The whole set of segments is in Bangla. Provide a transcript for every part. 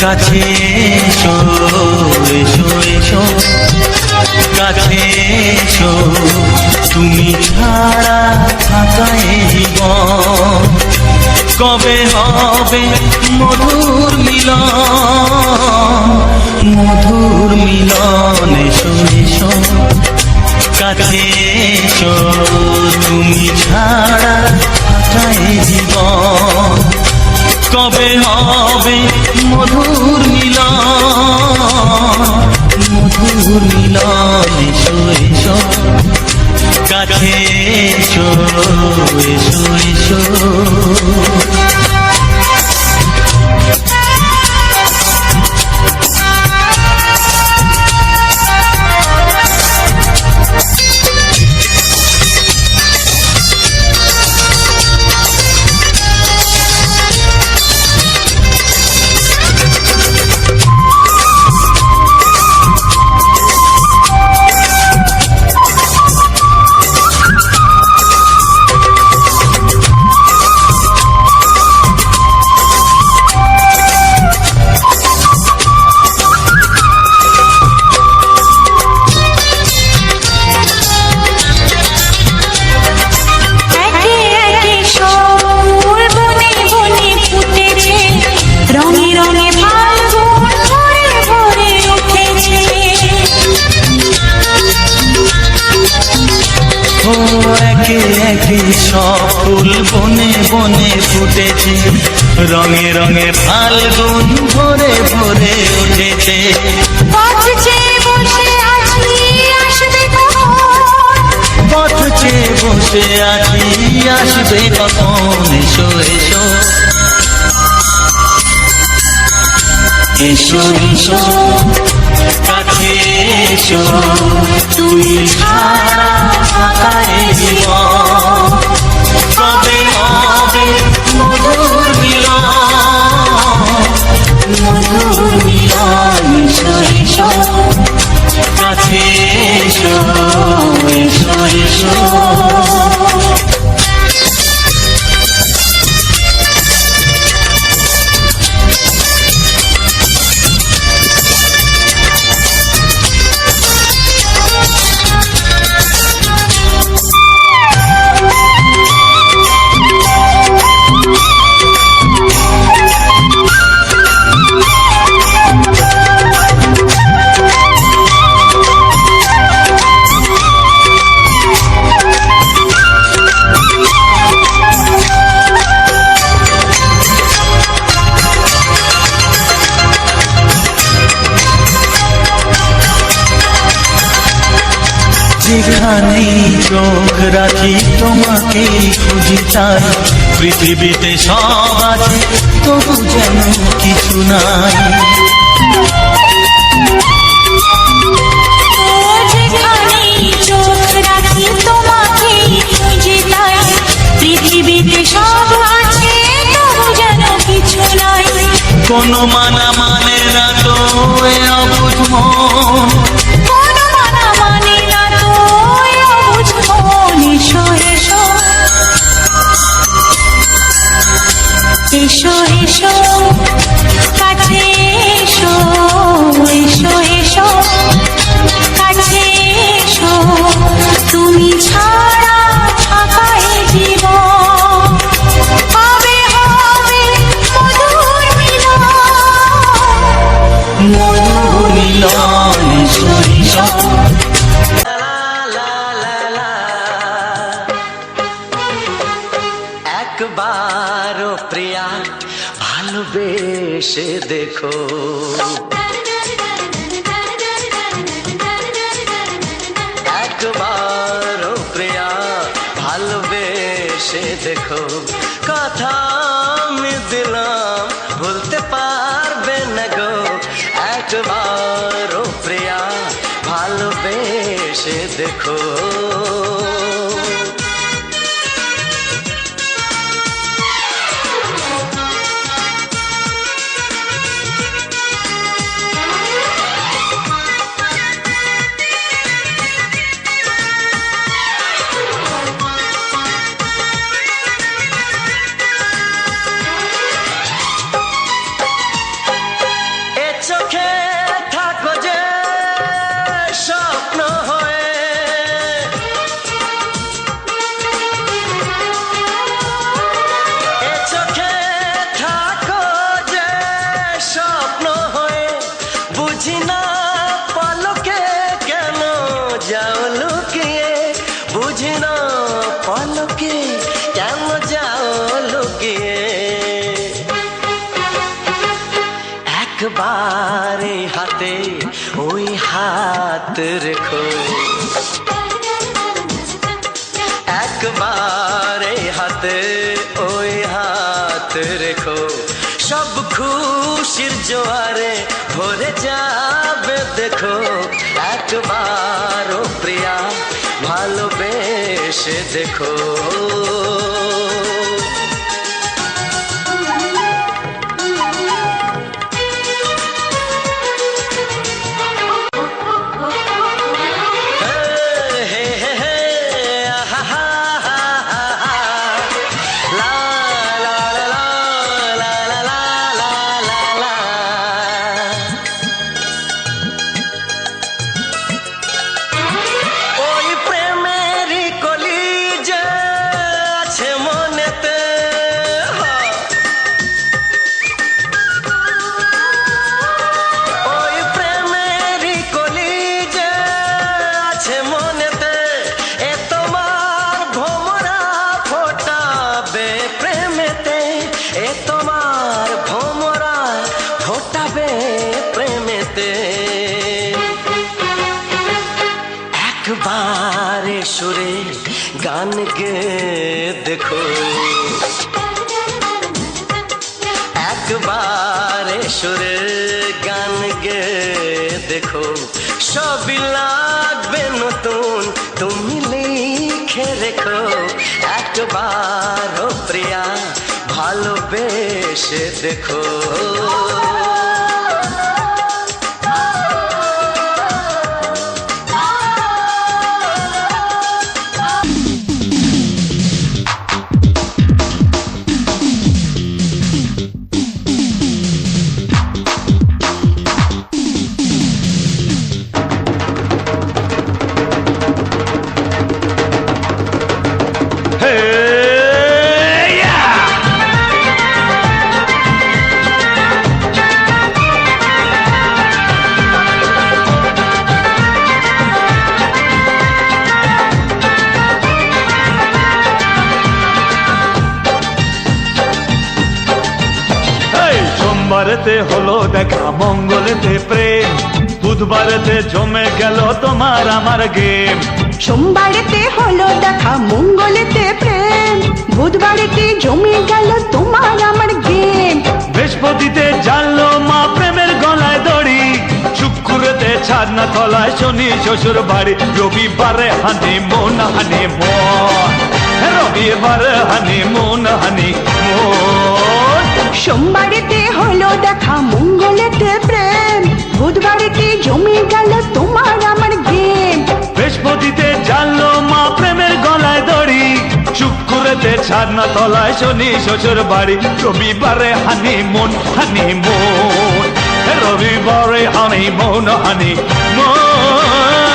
কাছে এসো এসো এসো, কাছে এসো। তুমি ছাড়া থাকায় জীবন কবে হবে মধুর মিলন? মধুর মিলন, এসো এসো, কাছে এসো। তুমি ছাড়া থাকায় জীবন কবে হবে মধুর মিলন? মধুর মিলন এসো কাছে এসো। বসে আছি, আসবে কখন? এসো এসো। এসো এসো। কাছে এসো। তুই মধুর মিলন? মধুর মিলন, এসো এসো। এসো এসো এসো নাই। চোখ রাখি তোমাকে খুঁজে তাই। পৃথিবীতে সব আছে তবু যেন কিছু নাই। কোনো মানা মানে না তো অবুঝ মন। এসো ভালোবেসে দেখো। একবার প্রিয়া ভালোবেসে দেখো। কথা আমি দিলাম, ভুলতে পারবে না গো। একবার প্রিয়া ভালোবেসে দেখো। হাত রেখো একবার এই হাতে ওই হাত রেখো সব খুশির জোয়ারে ভরে যাবে দেখো একবার প্রিয়া ভালোবেসে দেখো একবার প্রিয়া ভালোবেসে দেখো। গেম সোমবারেতে হলো দেখা মঙ্গলেতে প্রেম। বুধবারেতে জমে গেল তোমার আমার গেম বৃহস্পতিতে জানলো মা প্রেমের গলায় দড়ি। শুক্রতে ছাদনা তলায় শনি শ্বশুর বাড়ি। রবিবারে হানি মন হানি মন রবিবারে হানি মন হানি মন সোমবারেতে হলো দেখা মঙ্গলেতে প্রেম। বুধবারেতে জমে গেল তোমার উঠে ছাদনা তলায় শনি শ্বশুর বাড়ি। রবিবারে হানিমুন হানিমুন রবিবারে হানিমুন হানিমুন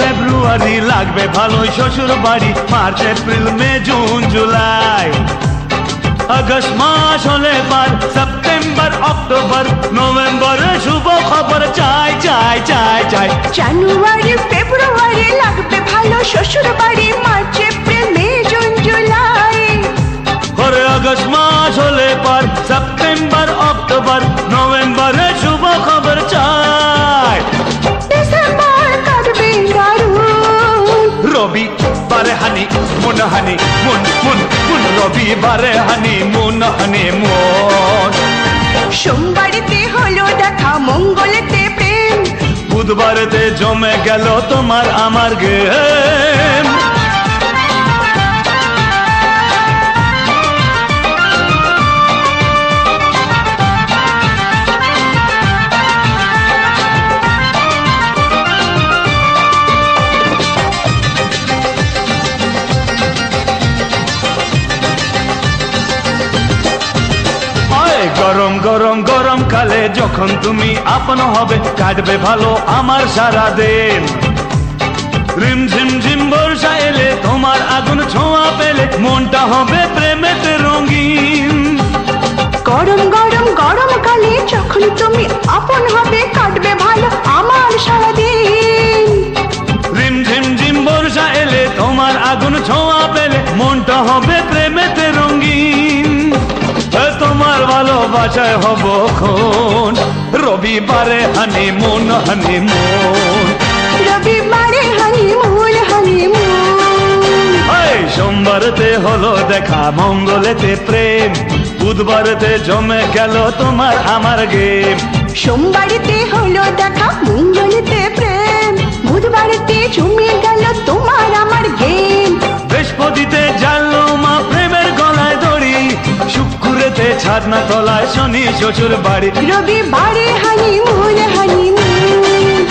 ফেব্রুয়ারি লাগবে ভালোই শ্বশুর বাড়ি March April May June July. August মাস হলে পার সেপ্টেম্বর অক্টোবর নভেম্বরে শুভ খবর চাই চাই চাই চাই। জানুয়ারি ফেব্রুয়ারি লাগবে ভালো শ্বশুর বাড়ি March April May June July. করে আগস্ট মাস হলে পার সেপ্টেম্বর অক্টোবর নভেম্বরে শুভ খবর চাই। হানি মন হানি মন মন মন রবিবারে হানি মন হানি মন। সোমবারেতে হলো দেখা মঙ্গলেতে প্রেম। বুধ বুধবারেতে জমে গেল তোমার আমার গেম। গরম গরম কালে যখন তুমি আপন হবে কাটবে ভালো আমার সারা দিন রিম ঝিম ঝিম বর্ষা এলে তোমার আগুন ছোঁয়া পেলে মনটা হবে প্রেমেতে রঙিন। গরম গরম গরম কালে যখন তুমি আপন হবে কাটবে ভালো আমার সারাদিন। রিম ঝিম ঝিম বর্ষা এলে তোমার আগুন ছোঁয়া পেলে মনটা হবে ভালোবাসায় হব খন। রবিবারে হানি মন হানি মন রবিবারে হানিমুন হানিমুন এই সোমবারতে হলো দেখা মঙ্গলেতে প্রেম। বুধবারতে জমে গেল তোমার আমার গেম। সোমবারেতে হলো দেখা মঙ্গলেতে প্রেম। বুধবারেতে জমে গেল তোমার আমার গেম। বৃহস্পতিতে জানলো মা দড়ি শুক্রেতে ছাদনা তলায় শনি শ্বশুর বাড়ি। রবিবারে হানিমুন হানিমুন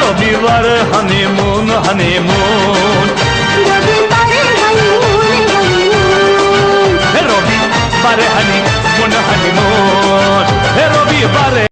রবিবার হানিমুন হানিমুন রবিবারে হানিমুন হানিমুন রবিবারে হানিমুন হানিমুন রবিবারে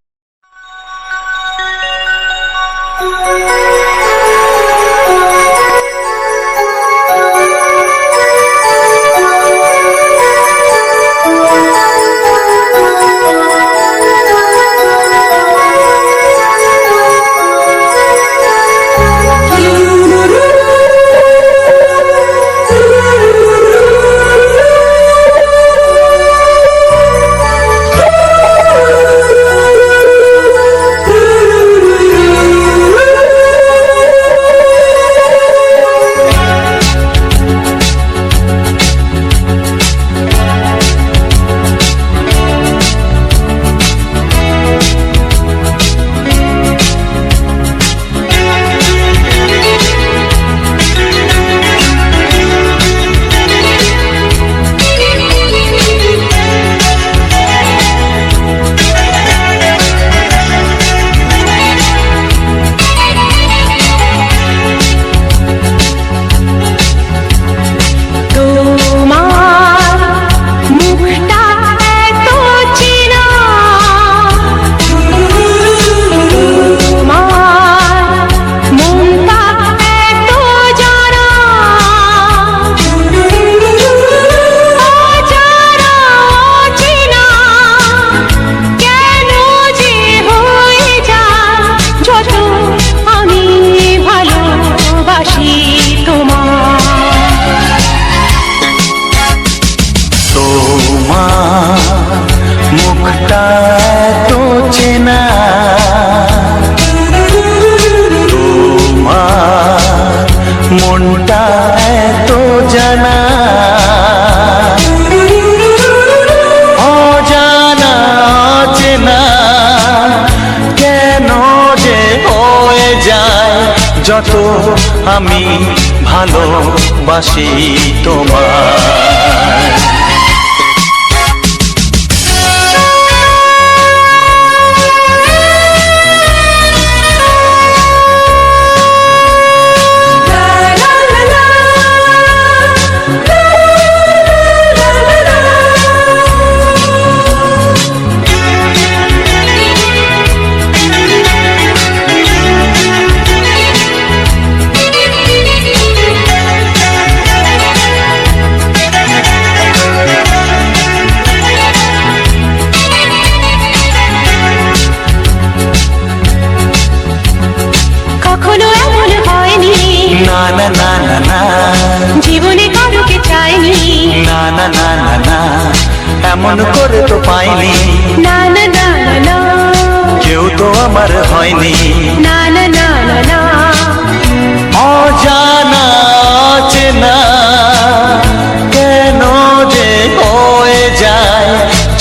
আমি ভালোবাসি তোমার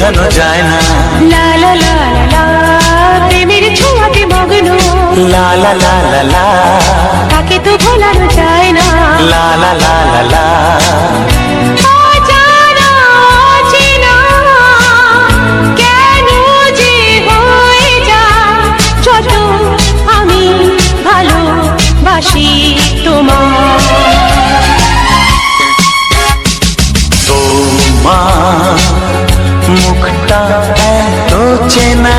বোঝানো যায় না লা লা লা লা প্রেমের ছোঁয়াতে মগ্ন লা লা লা লা লা তাকে তো ভোলানো যায় না লা লা লা লা লা চেনা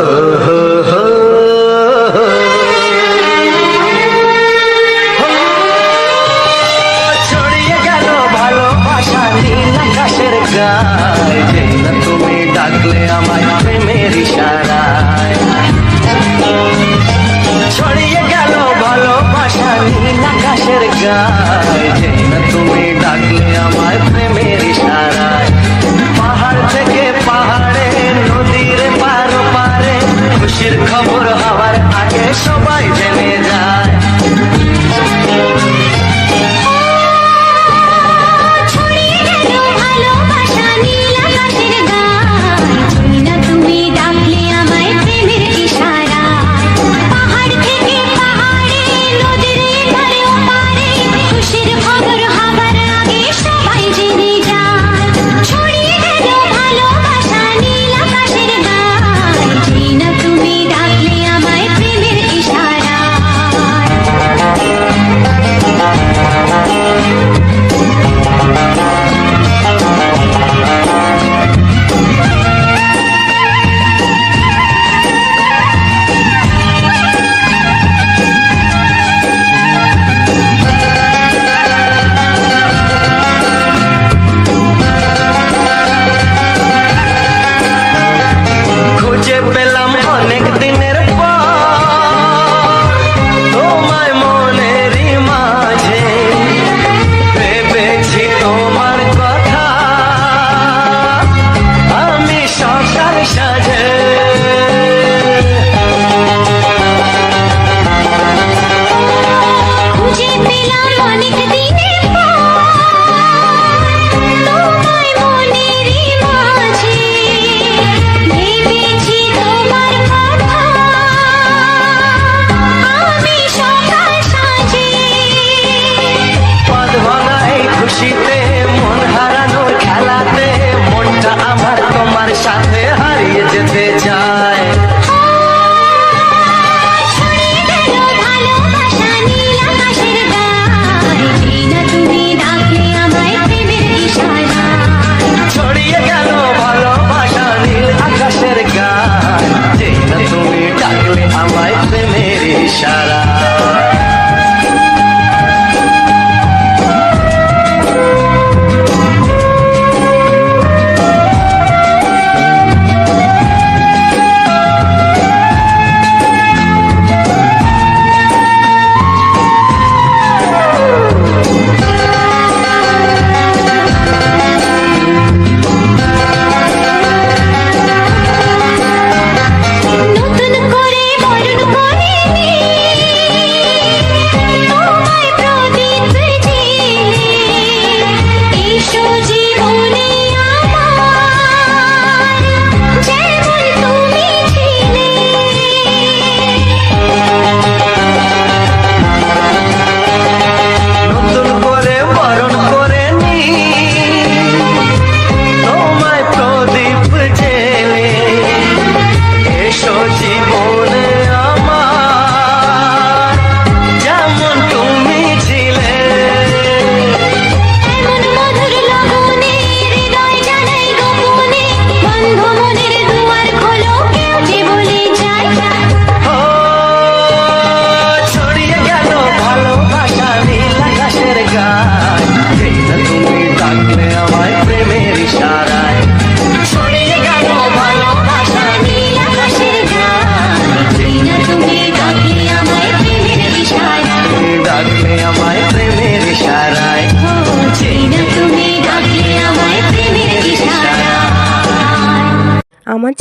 Oh.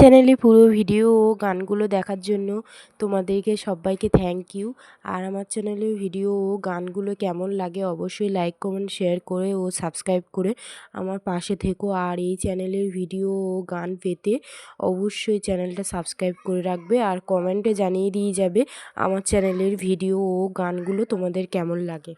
চ্যানেলে পুরো ভিডিও ও গানগুলো দেখার জন্য তোমাদেরকে সবাইকে থ্যাংক ইউ আর আমার চ্যানেলের ভিডিও ও গানগুলো কেমন লাগে অবশ্যই লাইক কমেন্ট শেয়ার করে ও সাবস্ক্রাইব করে আমার পাশে থেকো। আর এই চ্যানেলের ভিডিও ও গান পেতে অবশ্যই চ্যানেলটা সাবস্ক্রাইব করে রাখবে। আর কমেন্টে জানিয়ে দিয়ে যাবে আমার চ্যানেলের ভিডিও ও গানগুলো তোমাদের কেমন লাগে।